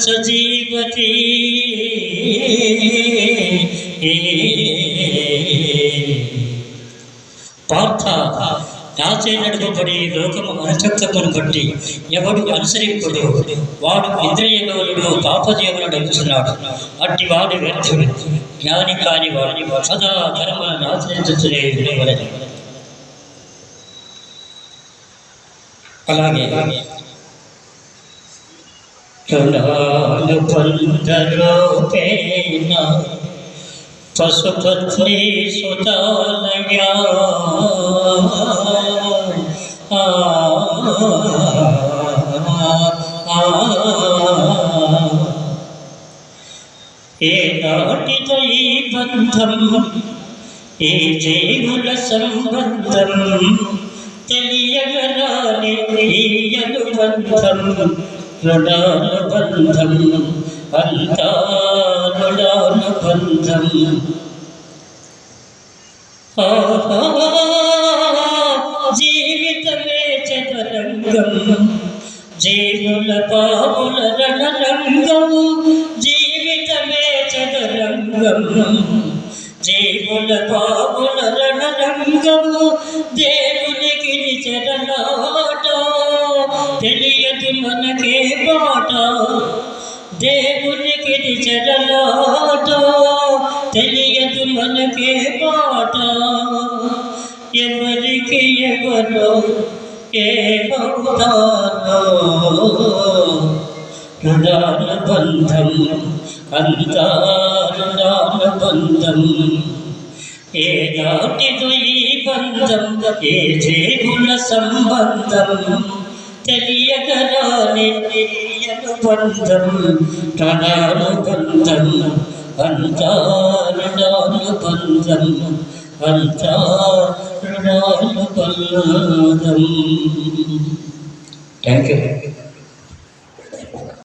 సజీవతి పార్థ నాచే లోకము అనచక్కమును బట్టి ఎవడు అనుసరింపుడు వాడు ఇంద్రియలోలుడు పాపజీవులు నడుపుతున్నాడు అట్టి వాడు వ్యర్థుడు. జ్ఞాని కాని వాడిని సదా ధర్మలను ఆచరించుతూనే ఉండవలెను. అలాగే కరుణానుబంధరూపేణ పశుపత్ని సుతాలయా ఆ, ఆ, ఈ బంధం? ఏ జీవుల సంబంధం? తెలియగరాని అనుబంధం రుణానుబంధం అంతా రుణానుబంధం జీవితమే చదరంగం. జీవుల పావుల రణరంగము చదరంగం జీవుల రణరంగము దేవునికి చెరలాట తెలియదు మనకే పాట దేవునికి చెరలాట తెలియదు మనకే పాట ఎవరికి ఎవరో ఏమవుతారో. బంధం అంతా రుణానుబంధం ఏ నాటిదో ఈ బంధం ఏ జేబుల సంబంధం తెలియగరాని అనుబంధం రుణానుబంధం అంతా రుణానుబంధం అంతా రుణానుబంధం థ్యాంక్ యూ